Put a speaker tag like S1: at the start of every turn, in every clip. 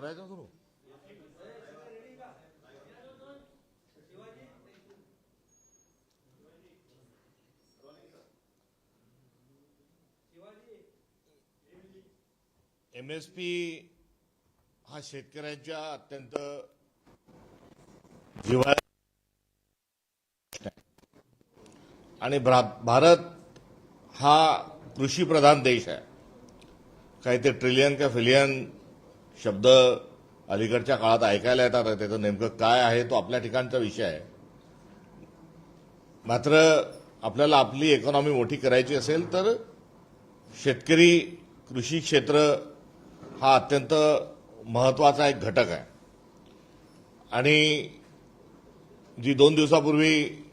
S1: करायचं सुरू? M S P हा शेतकऱ्यांच्या अत्यंत जीवा आणि भारत हा कृषीप्रधान देश आहे. काही ते ट्रिलियन का फिलियन शब्द अलीकडच्या काळात ऐकायला येतात. त्याचं नेमकं काय आहे तो आपल्या ठिकाणचा विषय आहे. मात्र आपल्याला आपली इकॉनॉमी मोठी करायची असेल तर शेतकरी कृषी क्षेत्र हा अत्यंत महत्त्वाचा एक घटक आहे. आणि जी दोन दिवसापूर्वी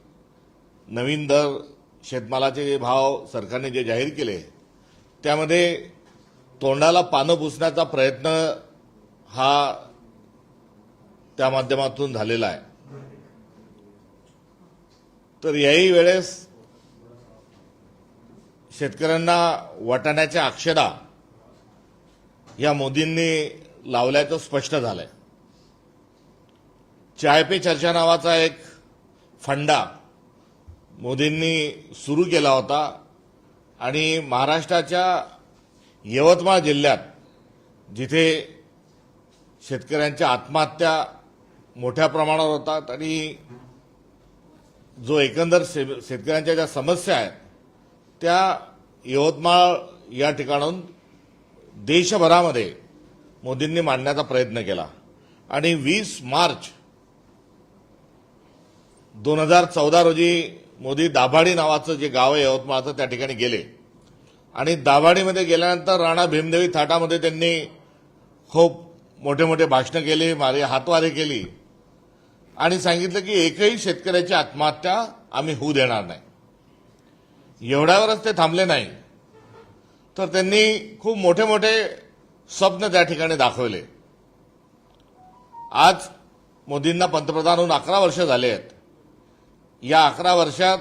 S1: नवीन दर शेतमालाचे जे भाव सरकारने जे जाहीर केले त्यामध्ये तोंडाला पानं पुसण्याचा प्रयत्न हा त्या माध्यमातून झालेला आहे. तर याही वेळेस शेतकऱ्यांना वाटाण्याच्या अक्षदा या मोदींनी लावल्याचं स्पष्ट झालंय. चाय पे चर्चा नावाचा एक फंडा मोदींनी सुरू केला होता आणि महाराष्ट्राच्या यवतमाळ जिल्ह्यात जिथे शेतकऱ्यांच्या आत्महत्या मोठ्या प्रमाणावर होतात आणि जो एकंदर शे- शेतकऱ्यांच्या ज्या समस्या आहेत त्या यवतमाळ या ठिकाणून देशभरामध्ये मोदींनी मांडण्याचा प्रयत्न केला. आणि वीस मार्च दोन हजार चौदा रोजी मोदी दाभाडी नावाचं जे गाव आहे यवतमाळचं त्या ठिकाणी गेले. आणि दाभाडीमध्ये गेल्यानंतर राणा भीमदेवी थाटामध्ये त्यांनी खूप मोठे मोठे भाषणं केले मारे हातवारे केली. आणि सांगितलं की एकही शेतकऱ्याची आत्महत्या आम्ही होऊ देणार नाही. एवढ्यावरच ते थांबले नाही. तर त्यांनी खूप मोठे मोठे स्वप्न त्या ठिकाणी दाखवले. आज मोदींना पंतप्रधान होऊन अकरा वर्ष झाले आहेत. या अकरा वर्षात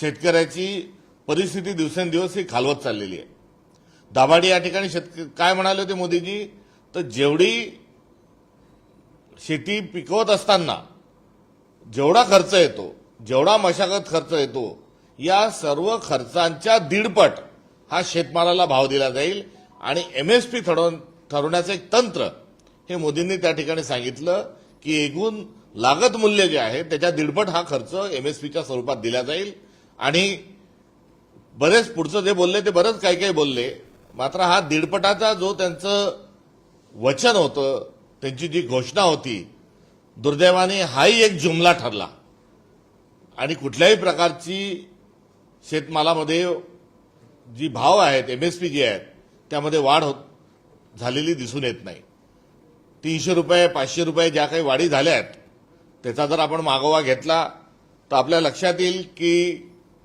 S1: शेतकऱ्याची परिस्थिती दिवसेंदिवस ही खालवत चाललेली आहे. दाभाडी या ठिकाणी शेतक काय म्हणाले होते मोदीजी? तर जेवढी शेती पिकवत असताना जेवढा खर्च येतो जेवढा मशागत खर्च येतो या सर्व खर्चांच्या दीडपट हा शेतमालाला भाव दिला जाईल आणि एमएसपी ठरवण्याचं एक तंत्र हे मोदींनी त्या ठिकाणी सांगितलं की एकूण लागत मूल्य जे आहे त्याच्या दीडपट हा खर्च एमएसपीच्या स्वरूपात दिला जाईल. आणि बरेच पुढचं जे बोलले ते बरंच काही काही बोलले. मात्र हा दीडपटाचा जो त्यांचं वचन होतं त्यांची जी घोषणा होती दुर्दैवाने हाही एक जुमला ठरला. आणि कुठल्याही प्रकारची शेतमालामध्ये जी भाव आहेत एमएसपी जी आहेत त्यामध्ये वाढ होत झालेली दिसून येत नाही. तीनशे रुपये पाचशे रुपये ज्या काही वाढी झाल्या आहेत त्याचा जर आपण मागोवा घेतला तर आपल्या लक्षात येईल की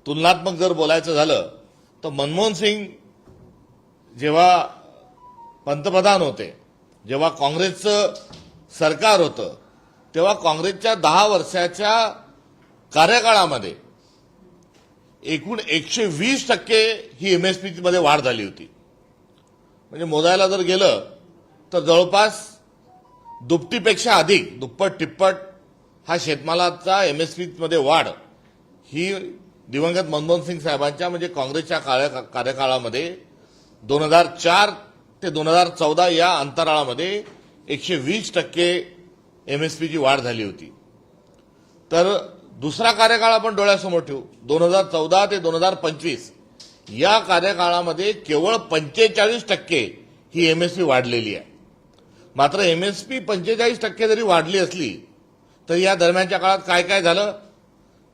S1: तुलनात्मक जर बोलायचं झालं तर मनमोहन सिंग जेव्हा पंतप्रधान होते जेव्हा काँग्रेसचं सरकार होतं तेव्हा काँग्रेसच्या दहा वर्षाच्या कार्यकाळामध्ये एकूण एकशे वीस टक्के ही एम एस पीमध्ये वाढ झाली होती. म्हणजे मोजायला जर गेलं तर जवळपास दुपटीपेक्षा अधिक दुप्पट टिप्पट हा शेतमालाचा एम एस पीमध्ये वाढ ही दिवंगत मनमोहन सिंग साहेबांच्या म्हणजे काँग्रेसच्या काळ्या- कार्यकाळामध्ये दोन हजार चार ते दोन हजार चौदा या अंतराळामध्ये एकशे वीस टक्के एम एस पीची वाढ झाली होती. तर दुसरा कार्यकाळ आपण डोळ्यासमोर ठेवू. दोन हजार चौदा ते दोन हजार पंचवीस या कार्यकाळामध्ये केवळ पंचेचाळीस टक्के ही एम एस पी वाढलेली आहे. मात्र एम एस पी पंचेचाळीस टक्के जरी वाढली असली तर या दरम्यानच्या काळात काय काय झालं?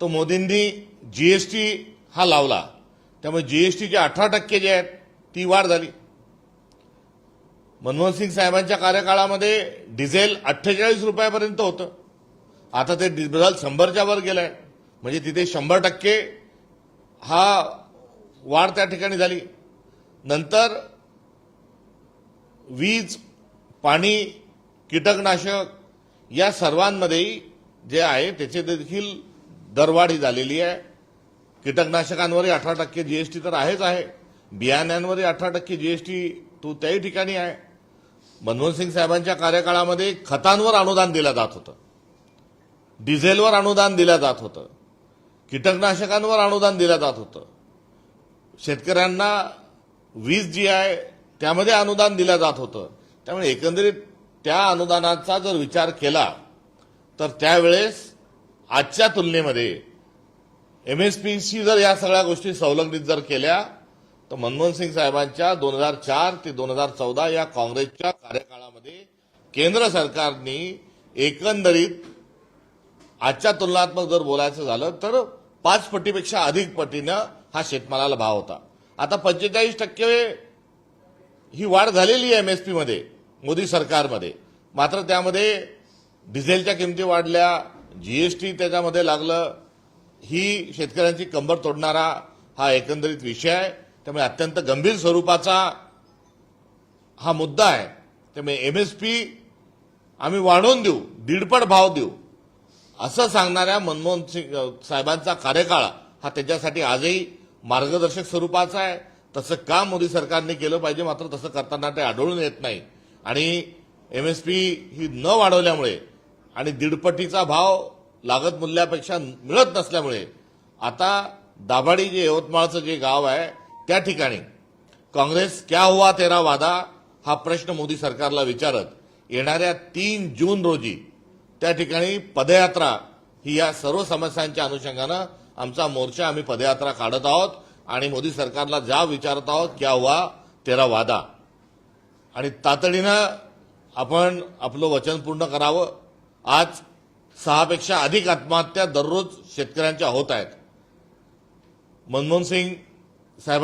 S1: तर मोदींनी जीएसटी हा लावला. त्यामुळे जीएसटीचे अठरा टक्के जे आहेत ती वाढ झाली. मनमोहन सिंग साहेबांच्या कार्यकाळामध्ये डिझेल अठ्ठेचाळीस रुपयापर्यंत होतं. आता ते डिझेल शंभरच्या वर गेलंय. म्हणजे तिथे शंभर टक्के हा वाढ त्या ठिकाणी झाली. नंतर वीज पाणी कीटकनाशक या सर्वांमध्येही जे आहे त्याचे देखील दरवाढ ही झालेली आहे. कीटकनाशकांवरही अठरा टक्के जीएसटी तर आहेच आहे. बियाण्यांवरही अठरा टक्के जीएसटी तो त्याही ठिकाणी आहे. मनमोहन सिंग साहेबांच्या कार्यकाळामध्ये खतांवर अनुदान दिलं जात होतं. डिझेलवर अनुदान दिलं जात होतं. कीटकनाशकांवर अनुदान दिलं जात होतं. शेतकऱ्यांना वीज जी आहे त्यामध्ये अनुदान दिलं जात होतं. त्यामुळे एकंदरीत त्या अनुदानाचा जर विचार केला तर त्यावेळेस आजच्या तुलनेमध्ये एमएसपीशी जर या सगळ्या गोष्टी संलग्नित जर केल्या तर मनमोहन सिंग साहेबांच्या दोन हजार चार ते दोन हजार चौदा या काँग्रेसच्या कार्यकाळामध्ये केंद्र सरकारने एकंदरीत आजच्या तुलनात्मक जर बोलायचं झालं तर पाच पटीपेक्षा अधिक पटीनं हा शेतमालाला भाव होता. आता पंचेचाळीस टक्के ही वाढ झालेली आहे एस पीमध्ये मोदी सरकारमध्ये. मात्र त्यामध्ये डिझेलच्या किमती वाढल्या जीएसटी त्याच्यामध्ये लागलं ही शेतकऱ्यांची कंबर तोडणारा हा एकंदरीत विषय आहे. त्यामुळे अत्यंत गंभीर स्वरूपाचा हा मुद्दा आहे. त्यामुळे एम एस पी आम्ही वाढवून देऊ दीडपट भाव देऊ. असं सांगणाऱ्या मनमोहन सिंग साहेबांचा कार्यकाळ हा त्याच्यासाठी आजही मार्गदर्शक स्वरूपाचा आहे. तसं का मोदी सरकारने केलं पाहिजे मात्र तसं करताना ते आढळून येत नाही. आणि एम एस पी ही न वाढवल्यामुळे आणि दीडपटीचा भाव लागत मूल्यापेक्षा मिळत नसल्यामुळे आता दाभाडी जे यवतमाळचं जे गाव आहे त्या ठिकाणी काँग्रेस क्या हुआ तेरा वादा? हा प्रश्न मोदी सरकारला विचारत येणाऱ्या तीन जून रोजी त्या ठिकाणी पदयात्रा ही या सर्व समस्यांच्या अनुषंगानं आमचा मोर्चा आम्ही पदयात्रा काढत आहोत आणि मोदी सरकारला ज्या विचारत आहोत क्या हुआ तेरा वादा? आणि तातडीनं आपण आपलं वचन पूर्ण करावं. आज सहापेक्षा अधिक आत्महत्या दररोज शेतकऱ्यांच्या होत आहेत. मनमोहन सिंग साहेब